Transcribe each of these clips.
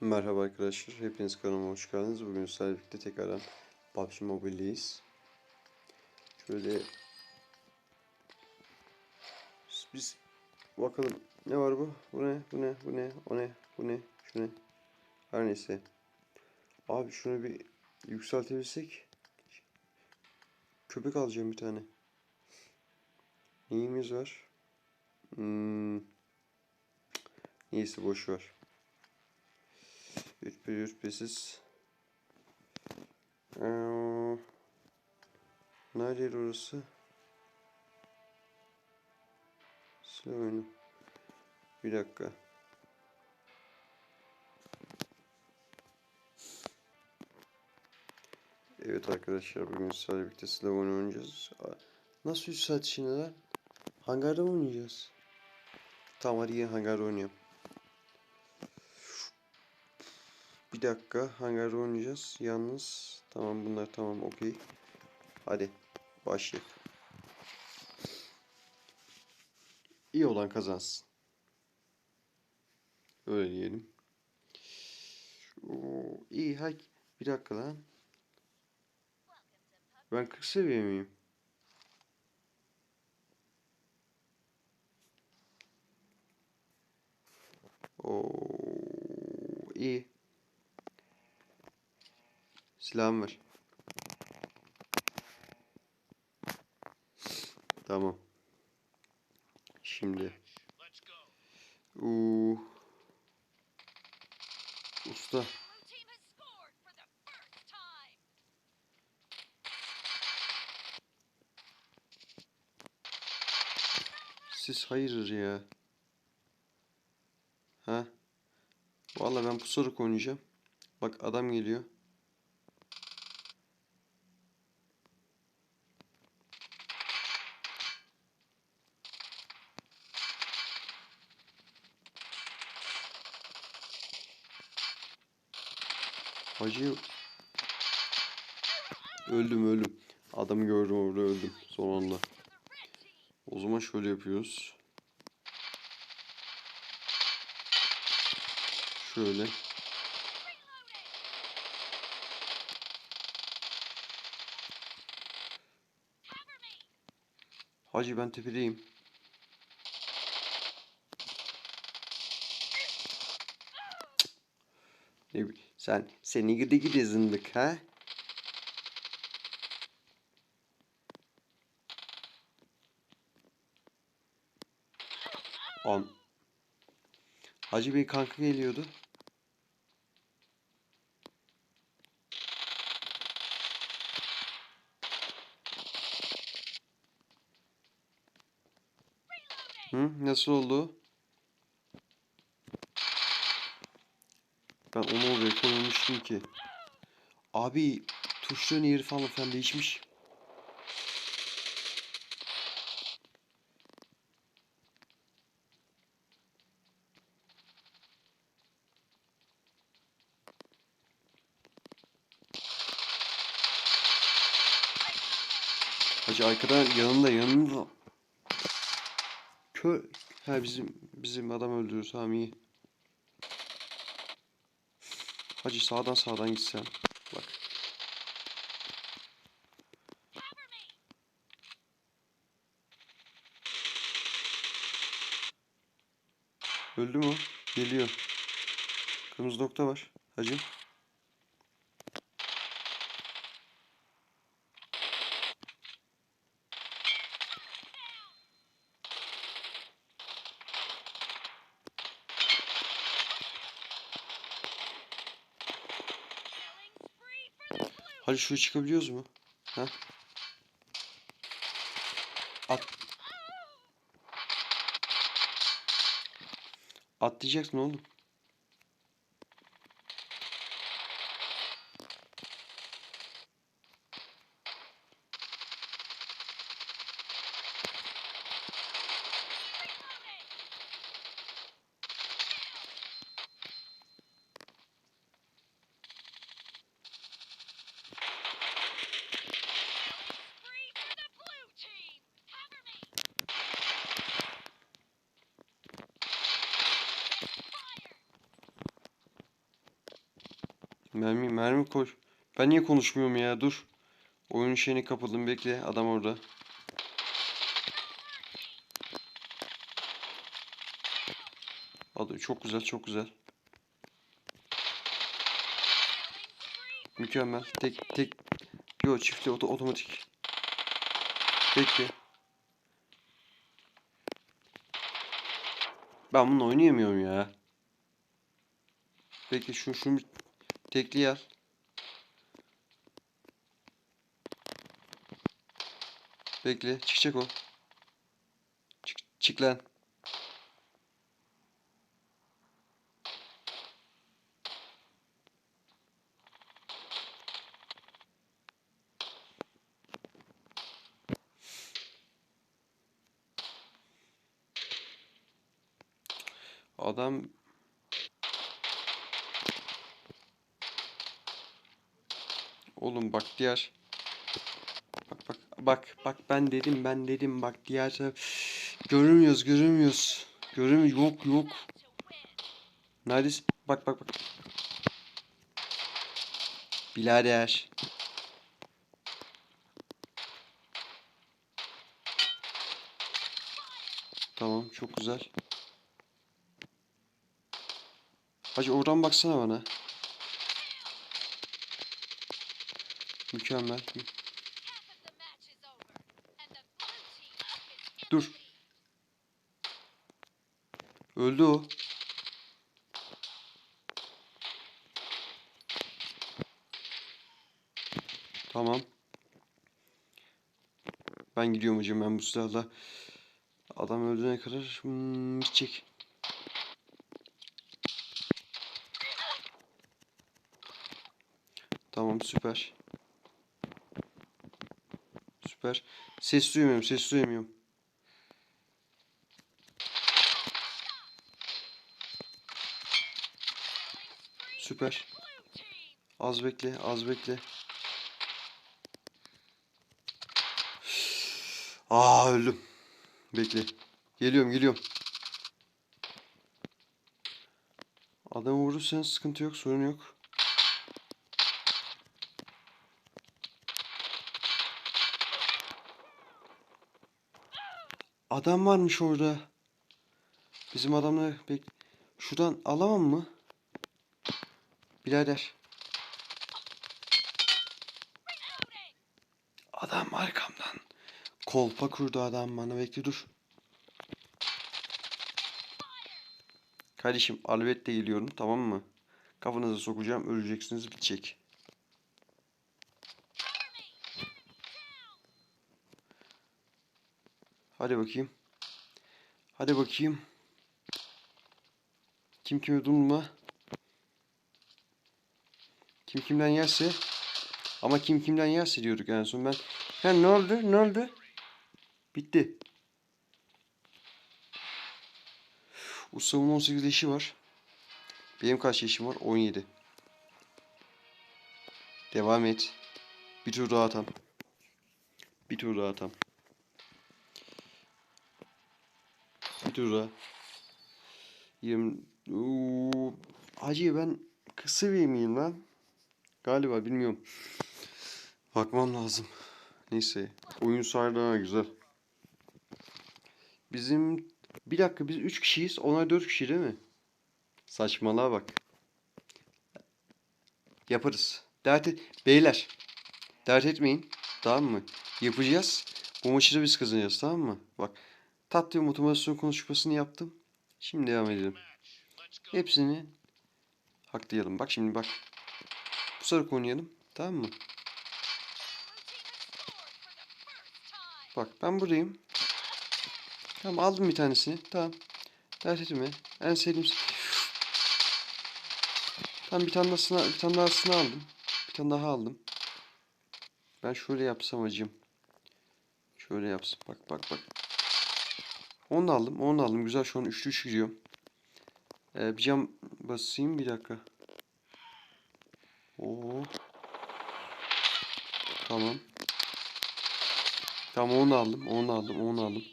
Merhaba arkadaşlar, hepiniz kanalıma hoş geldiniz. Bugün sizlerle birlikte tekrardan PUBG Mobile'deyiz. Şöyle biz bakalım ne var bu? Bu ne? Bu ne? Bu ne? O ne? Bu ne? Şu ne? Her neyse. Abi şunu bir yükseltebilsek. Köpek alacağım bir tane. Neyimiz var? Hmm. Neyse boş ver. Rütbe rütbesiz. Ee, nerede orası? Silah oyunu. Bir dakika. Evet arkadaşlar bugün sizlerle birlikte silah oyunu oynayacağız. Nasıl yükselt şimdi lan? Hangarda mı oynayacağız? Tamam hadi hangarda oynayalım. Bir dakika hangarda oynayacağız. Yalnız tamam bunlar tamam okey. Hadi başlayalım. İyi olan kazansın. Öyle diyelim. Oo, iyi hay. Bir dakika lan. Ben 40 seviye miyim? Oo, iyi. Silahım var. Tamam. Şimdi. Uuu. Usta. Siz hayırdır ya. Ha? Vallahi ben pusarak oynayacağım. Bak adam geliyor. Hacı öldüm öldüm. Adamı gördüm orada öldüm son anda. O zaman şöyle yapıyoruz. Şöyle. Hacı ben tepedeyim. Ne bi- sen seni gidi gidi zındık ha? An. Hacı Bey kanka geliyordu. Hı, nasıl oldu? Ben onu oraya koymuştum ki. Abi tuşların yeri falan falan değişmiş. Hacı arkadan yanında yanında. Kö ha bizim bizim adam öldürüyor tamam iyi. Hacı sağdan sağdan gitsen. Bak. Öldü mü? Geliyor. Kırmızı nokta var. Hacı. Hacı şuraya çıkabiliyoruz mu? Ha? At. Atlayacaksın oğlum. Mermi mermi koy. Ben niye konuşmuyorum ya dur. Oyun şeyini kapadım bekle adam orada. Adı çok güzel çok güzel. Mükemmel. Tek tek Yo çiftli oto otomatik. Bekle. Ben bununla oynayamıyorum ya. Bekle şu şunu tekli al. Bekle çıkacak o. Çık, çık lan. Adam Oğlum bak diğer Bak bak bak bak ben dedim ben dedim bak diğer taraf görünmüyoruz görünmüyoruz. Görünmüyor yok yok. Neredesin? Bak bak bak. Birader. Tamam çok güzel. Hacı oradan baksana bana. İn Dur. Öldü o. Tamam. Ben gidiyorum hocam ben bu silahla. Adam öldüğüne kadar hmm, gidecek. Tamam süper. Süper. Ses duymuyorum, ses duymuyorum. Süper. Az bekle, az bekle. Aa öldüm. Bekle. Geliyorum, geliyorum. Adamı vurursan sıkıntı yok, sorun yok. Adam varmış orada. Bizim adamla bek. Şuradan alamam mı? Birader. Adam arkamdan. Kolpa kurdu adam bana. Bekle dur. Kardeşim elbette geliyorum tamam mı? Kafanıza sokacağım öleceksiniz bitecek. Hadi bakayım. Hadi bakayım. Kim kimi durma. Kim kimden yerse. Ama kim kimden yerse diyorduk en son ben. Ha ne oldu? Ne oldu? Bitti. Ustamın 18 yaşı var. Benim kaç yaşım var? 17. Devam et. Bir tur daha atam. Bir tur daha atam. Daha. 20... Oo, Hacı ben kısa bir miyim lan? Galiba bilmiyorum. Bakmam lazım. Neyse. Oyun sardı ha güzel. Bizim bir dakika biz 3 kişiyiz. Onlar 4 kişi değil mi? Saçmalığa bak. Yaparız. Dert et. Beyler. Dert etmeyin. Tamam mı? Yapacağız. Bu maçı da biz kazanacağız tamam mı? Bak. Tatlı bir motivasyon konuşmasını yaptım. Şimdi devam edelim. Hepsini haklayalım. Bak şimdi bak. Pusarak oynayalım. Tamam mı? Bak ben buradayım. Tamam aldım bir tanesini. Tamam. Dert etme. En sevdiğim... Tamam bir tane daha bir tane daha aldım. Bir tane daha aldım. Ben şöyle yapsam acım. Şöyle yapsam. Bak bak bak. Onu da aldım. Onu da aldım. Güzel şu an üçlü üç giriyor. Ee, bir cam basayım. Bir dakika. Oo. Tamam. Tamam onu aldım. Onu aldım. Onu aldım.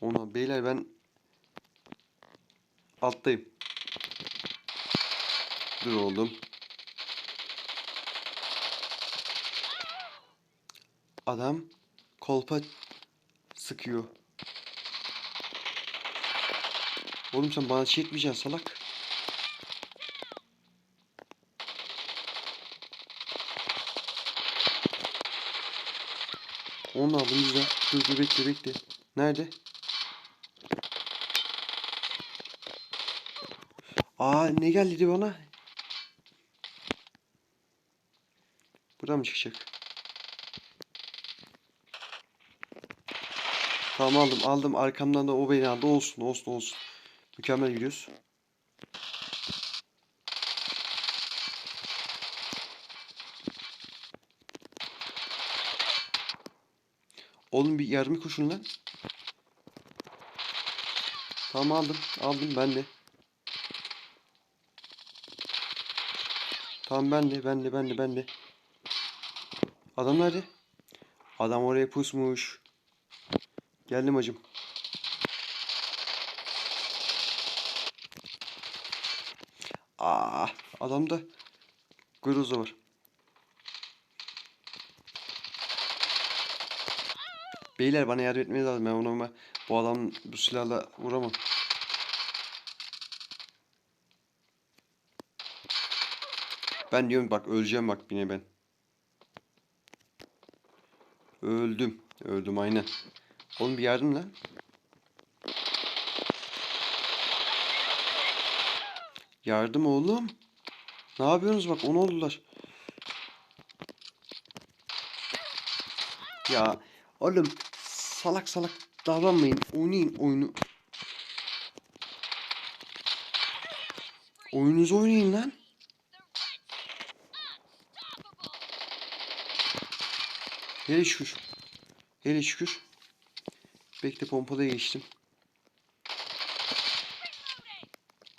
Onu aldım. Beyler ben alttayım. Dur oğlum. Adam kolpa sıkıyor. Oğlum sen bana şey etmeyeceksin salak. Onu aldım güzel. Dur dur bekle bekle. Nerede? Aa ne geldi bana? Buradan mı çıkacak? Tamam aldım aldım arkamdan da o beni aldı olsun olsun olsun. Mükemmel gidiyoruz. Oğlum bir yardım koşun lan. Tamam aldım aldım ben de. Tamam ben de ben de ben de ben de. Adam nerede? Adam oraya pusmuş. Geldim hacım. Aa, adamda Groza var. Beyler bana yardım etmeniz lazım. Ben ona bu adam bu silahla vuramam. Ben diyorum bak öleceğim bak yine ben. Öldüm. Öldüm aynen. Oğlum bir yardım lan. Yardım oğlum. Ne yapıyorsunuz bak onu oldular. Ya oğlum salak salak davranmayın. Oynayın oyunu. Oyununuzu oynayın lan. Hele şükür. Hele şükür. Bekle pompalaya geçtim.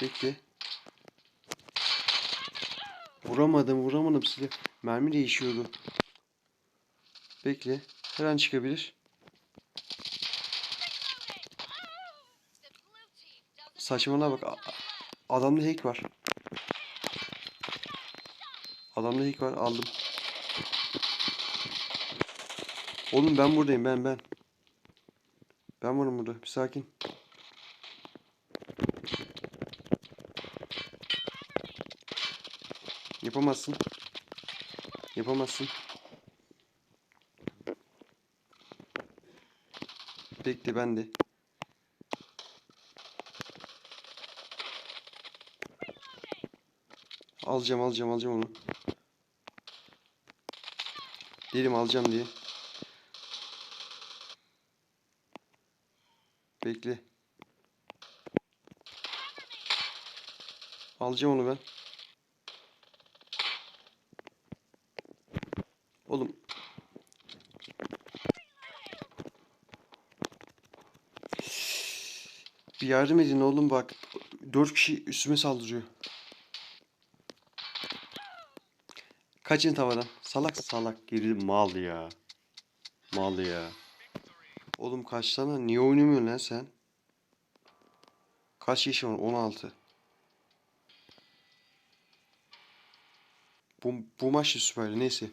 Bekle. Vuramadım vuramadım silah. Mermi değişiyordu. Bekle. Her an çıkabilir. Saçmalama bak. Adamda hack var. Adamda hack var. Aldım. Oğlum ben buradayım ben ben. Ben varım burada. Bir sakin. Yapamazsın. Yapamazsın. Bekle ben de. Alacağım alacağım alacağım onu. Dedim alacağım diye. Bekle. Alacağım onu ben. Oğlum. Bir yardım edin oğlum bak. Dört kişi üstüme saldırıyor. Kaçın tavadan. Salak salak geri mal ya. Mal ya. Oğlum kaçsana. Niye oynamıyorsun lan sen? Kaç yaşın var? 16. Bu, bu maç da süperdi. Neyse.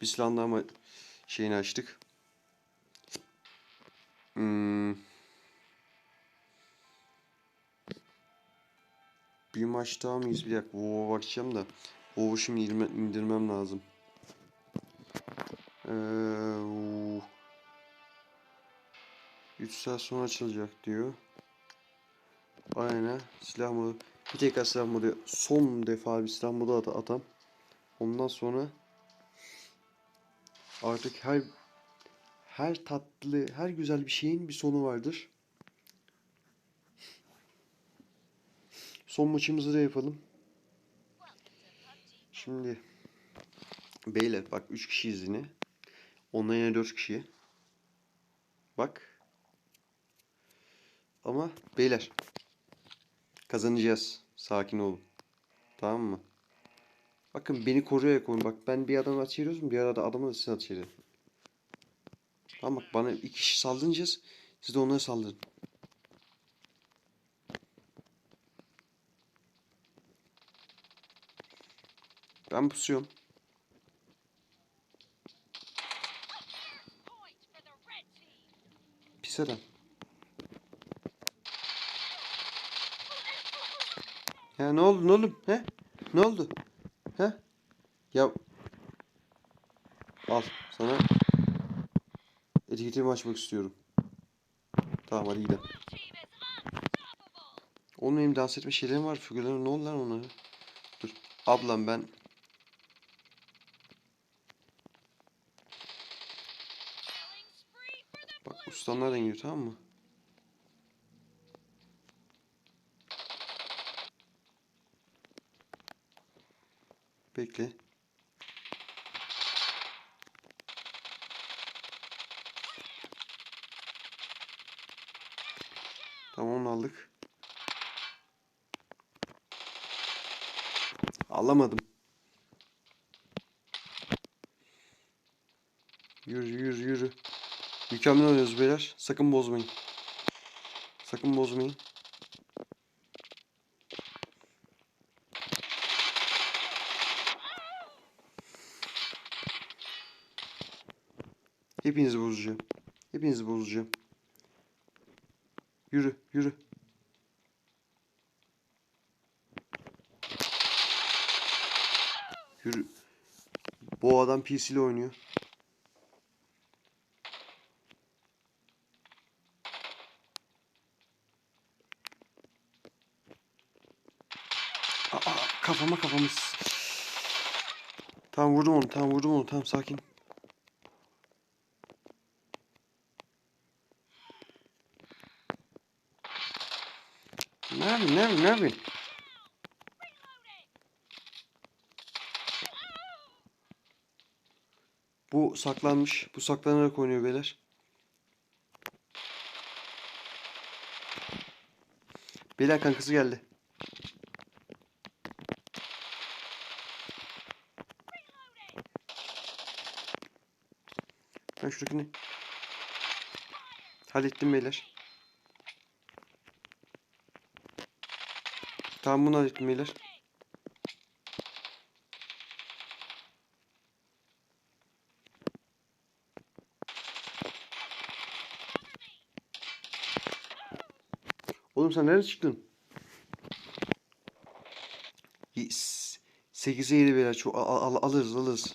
Biz ama şeyini açtık. Hmm. Bir maç daha mıyız? Bir dakika. WoW'a bakacağım da. WoW'u şimdi indirme- indirmem lazım. Ee, 3 saat sonra açılacak diyor. Aynen. Silah modu. Bir tekrar silah modu. Son defa bir silah modu at atam. Ondan sonra artık her her tatlı, her güzel bir şeyin bir sonu vardır. Son maçımızı da yapalım. Şimdi beyler bak 3 kişiyiz yine. Ondan yine 4 kişi. Bak. Ama beyler kazanacağız. Sakin olun. Tamam mı? Bakın beni koruyarak oyun. Bak ben bir adam açıyoruz mu? Bir arada adamı da siz açıyoruz. Tamam bak bana iki kişi saldıracağız. Siz de onlara saldırın. Ben pusuyorum. Pis adam. Ya ne oldu ne oğlum? He? Ne oldu? He? Ya al sana etiketimi açmak istiyorum. Tamam hadi gidelim. Oğlum benim dans etme şeylerim var. Figürlerim ne oldu lan onlara? Dur. Ablam ben bak nereden geliyor tamam mı? Bekle. Tamam onu aldık. Alamadım. Yürü yürü yürü. Mükemmel oynuyoruz beyler. Sakın bozmayın. Sakın bozmayın. Hepinizi bozacağım. Hepinizi bozacağım. Yürü, yürü. Yürü. Bu adam PC ile oynuyor. Aa, kafama kafamız. Tamam vurdum onu, tamam vurdum onu, tamam sakin. Ne yapayım, ne ne? Bu saklanmış. Bu saklanarak oynuyor beyler. Beyler kankası geldi. Ben şuradakini hallettim beyler. Tamam bunu hallettim beyler. Sen nereden çıktın? Yes. 8'e 7 beyler. Çok, al, al- alırız alırız.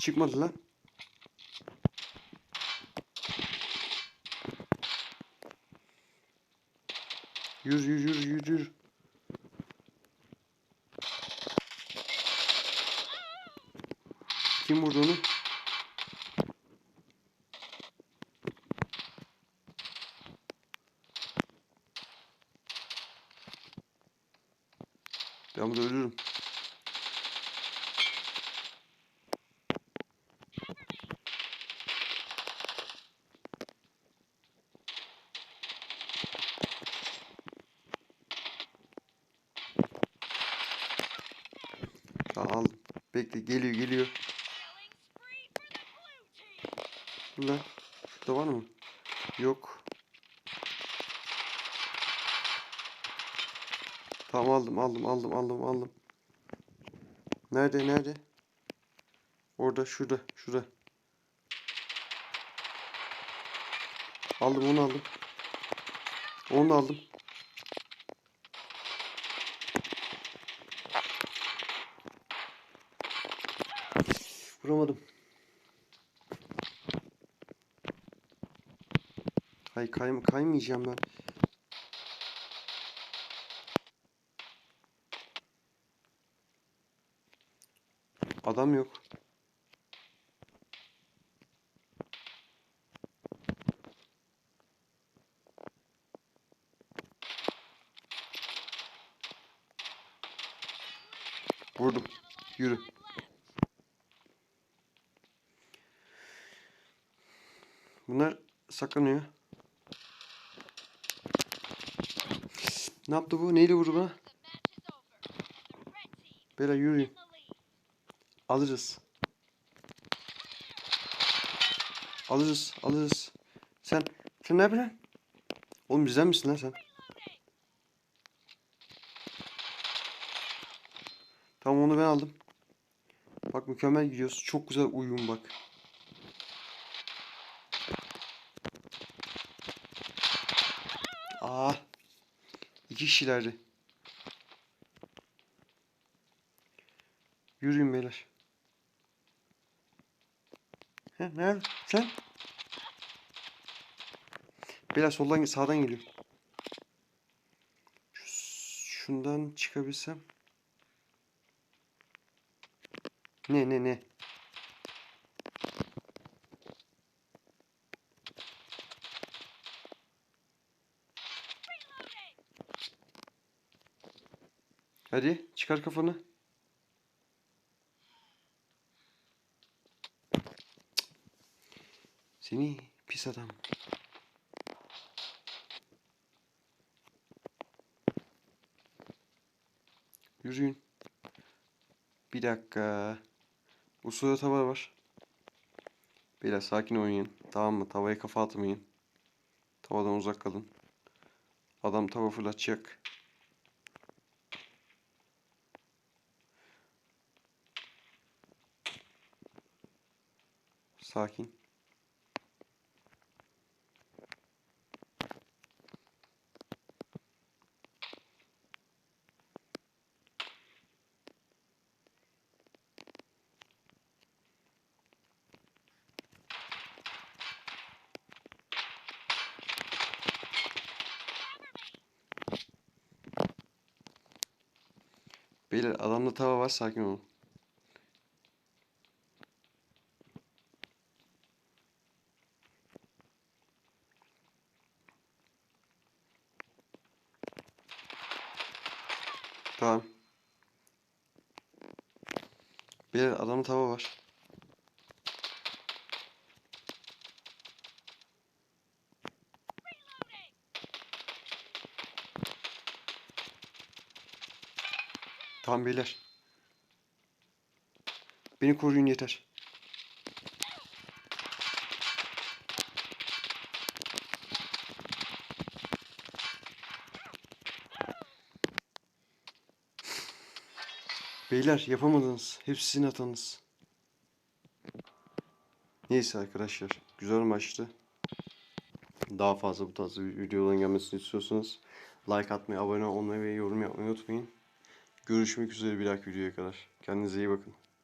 Çıkmadı lan. Yürü yürü yürü yürü yürü. Kim vurdu onu? Ben burada ölürüm. Tamam aldım. Bekle geliyor geliyor. lan. Şurada var mı? Yok. Tamam aldım aldım aldım aldım aldım. Nerede nerede? Orada şurada şurada. Aldım onu aldım. Onu da aldım. Vuramadım. Hay kay kaymayacağım ben. Adam yok. Vurdum. Yürü. Bunlar saklanıyor. Ne yaptı bu? Neyle vurdu bana? Bela yürüyün. Alırız. Alırız. Alırız. Sen sen ne yapıyorsun? Oğlum bizden misin lan sen? Tamam onu ben aldım. Bak mükemmel gidiyoruz. Çok güzel uyum bak. Aa. İki kişilerdi. Yürüyün beyler. He, nerede? Sen? Beyler soldan sağdan geliyor. Şu- Şundan çıkabilsem. Ne ne ne? Hadi çıkar kafanı. Seni pis adam. Yürüyün. Bir dakika. Usulü tava var. Beyler sakin oynayın. Tamam mı? Tavaya kafa atmayın. Tavadan uzak kalın. Adam tava fırlatacak. Sakin. Beyler adamda tava var sakin olun. Tamam. Beyler adamda tava var. Tamam beyler. Beni koruyun yeter. Beyler yapamadınız. Hepsi sizin hatanız. Neyse arkadaşlar. Güzel maçtı. Daha fazla bu tarz videoların gelmesini istiyorsanız like atmayı, abone olmayı ve yorum yapmayı unutmayın. Görüşmek üzere bir dahaki videoya kadar. Kendinize iyi bakın.